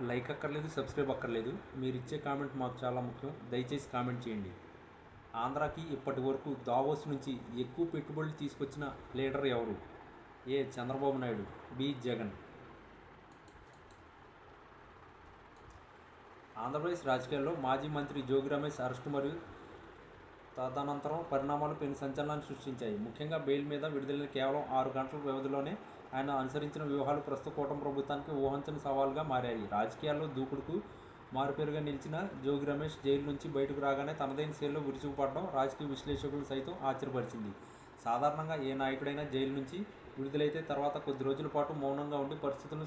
Like అక్కర్లేదు subscribe అక్కర్లేదు. మీరు ఇచ్చే కామెంట్ మాకు చాలా ముఖ్యం. దయచేసి కామెంట్ చేయండి. ఆంధ్రాకి ఇప్పటి వరకు దావోస్ నుంచి ఎక్కువ పెట్టుబడులు తీసుకొచ్చిన లీడర్ ఎవరు? A Chandrababu Naidu B Jagan. Andhra Pradesh రాజకీయాల్లో మాజీ మంత్రి జోగి రమేష్ అరెస్టు మరియు తదనంతరం పరిణామాలు పెను సంచలనాన్ని సృష్టించాయి. ముఖ్యంగా బెయిల్ మీద విడుదలైన కేవలం ఆరు గంటల వ్యవధిలోనే ఆయన అనుసరించిన వ్యూహాలు ప్రస్తుత కూటమి ప్రభుత్వానికి ఊహించని సవాల్గా మారాయి. రాజకీయాల్లో దూకుడుకు మారుపేరుగా నిలిచిన జోగి రమేష్ జైలు నుంచి బయటకు రాగానే తనదైన శైలిలో విరుచుకుపడడం రాజకీయ విశ్లేషకులు సైతం ఆశ్చర్యపరిచింది. సాధారణంగా ఏ నాయకుడైనా జైలు నుంచి విడుదలైతే తర్వాత కొద్ది రోజుల పాటు మౌనంగా ఉండి పరిస్థితులను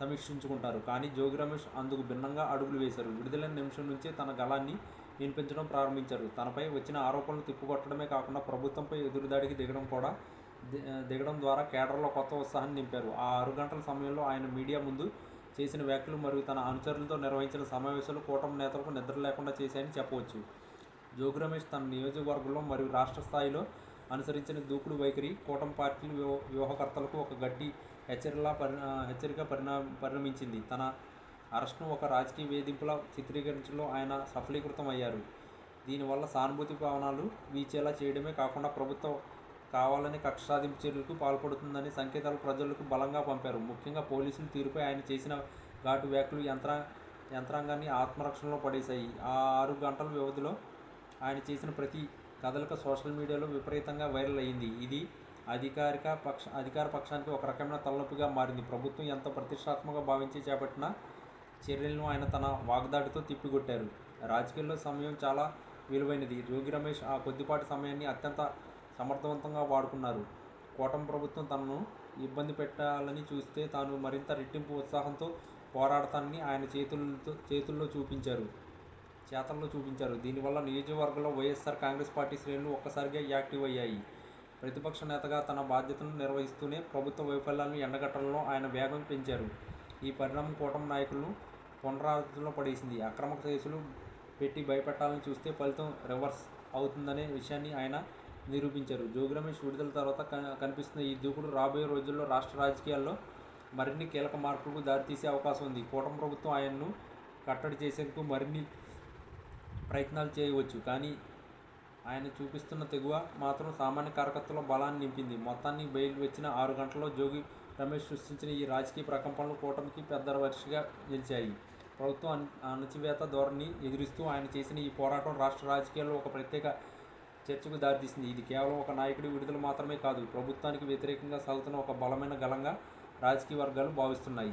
సమీక్షించుకుంటారు. కానీ జోగి రమేష్ అందుకు భిన్నంగా అడుగులు వేశారు. విడుదలైన నిమిషం నుంచే తన గళాన్ని వినిపించడం ప్రారంభించారు. తనపై వచ్చిన ఆరోపణలు తిప్పుకొట్టడమే కాకుండా ప్రభుత్వంపై ఎదురుదాడికి దిగడం కూడా దిగడం ద్వారా కేడర్లో కొత్త ఉత్సాహాన్ని నింపారు. ఆ ఆరు గంటల సమయంలో ఆయన మీడియా ముందు చేసిన వ్యాఖ్యలు మరియు తన అనుచరులతో నిర్వహించిన సమావేశాలు కూటమి నేతలకు నిద్ర లేకుండా చేశాయని చెప్పవచ్చు. జోగి రమేష్ తన నియోజకవర్గంలో మరియు రాష్ట్ర స్థాయిలో అనుసరించిన దూకుడు వైఖరి కూటమి పార్టీల వ్యూహకర్తలకు ఒక గట్టి హెచ్చరిలా పరి హెచ్చరిక పరిణా పరిణమించింది. తన అరెస్ట్ను ఒక రాజకీయ వేధింపులా చిత్రీకరించడంలో ఆయన సఫలీకృతం అయ్యారు దీనివల్ల సానుభూతి భావనాలు వీచేలా చేయడమే కాకుండా ప్రభుత్వం కావాలని కక్షాధింపు చర్యలకు పాల్పడుతుందని సంకేతాలు ప్రజలకు బలంగా పంపారు. ముఖ్యంగా పోలీసుల తీరుపై ఆయన చేసిన ఘాటు వ్యాఖ్యలు యంత్ర యంత్రాంగాన్ని ఆత్మరక్షణలో పడేశాయి. ఆ ఆరు గంటల వ్యవధిలో ఆయన చేసిన ప్రతి కథలకు సోషల్ మీడియాలో విపరీతంగా వైరల్ అయింది. ఇది అధికారిక పక్ష అధికార పక్షానికి ఒక రకమైన తలనొప్పిగా మారింది. ప్రభుత్వం ఎంత ప్రతిష్టాత్మకంగా భావించి చేపట్టిన చర్యలను ఆయన తన వాగ్దాడితో తిప్పికొట్టారు. రాజకీయాల్లో సమయం చాలా విలువైనది. యోగి రమేష్ ఆ కొద్దిపాటి సమయాన్ని అత్యంత సమర్థవంతంగా వాడుకున్నారు. కూటమి ప్రభుత్వం తనను ఇబ్బంది పెట్టాలని చూస్తే తాను మరింత రెట్టింపు ఉత్సాహంతో పోరాడతానని ఆయన చేతులతో చేతుల్లో చూపించారు. చేతల్లో చూపించారు. దీనివల్ల నియోజకవర్గంలో వైఎస్ఆర్ కాంగ్రెస్ పార్టీ శ్రేణులు ఒక్కసారిగా యాక్టివ్ అయ్యాయి. ప్రతిపక్ష నేతగా తన బాధ్యతను నిర్వహిస్తూనే ప్రభుత్వ వైఫల్యాలను ఎండగట్టడంలో ఆయన వేగం పెంచారు. ఈ పరిణామం కూటమి నాయకులను పునరావృతంలో పడేసింది. అక్రమ కేసులు పెట్టి భయపెట్టాలని చూస్తే ఫలితం రివర్స్ అవుతుందనే విషయాన్ని ఆయన నిరూపించారు. జోగి రమేష్ విడుదల తర్వాత కనిపిస్తున్న ఈ దూకుడు రాబోయే రోజుల్లో రాష్ట్ర రాజకీయాల్లో మరిన్ని కీలక మార్పులకు దారితీసే అవకాశం ఉంది. కూటమి ప్రభుత్వం ఆయన్ను కట్టడి చేసేందుకు మరిన్ని ప్రయత్నాలు చేయవచ్చు. కానీ ఆయన చూపిస్తున్న తెగువ మాత్రం సామాన్య కార్యకర్తలో బలాన్ని నింపింది. మొత్తాన్ని బయలు వచ్చిన ఆరు గంటల్లో జోగి రమేష్ సృష్టించిన ఈ రాజకీయ ప్రకంపనలు కూటమికి పెద్ద వర్షగా నిలిచాయి. ప్రభుత్వం అణచివేత ధోరణి ఎదురిస్తూ ఆయన చేసిన ఈ పోరాటం రాష్ట్ర రాజకీయాల్లో ఒక ప్రత్యేక చర్చకు దారితీసింది. ఇది కేవలం ఒక నాయకుడి విడుదల మాత్రమే కాదు ప్రభుత్వానికి వ్యతిరేకంగా సాగుతున్న ఒక బలమైన గలంగా రాజకీయ వర్గాలు భావిస్తున్నాయి.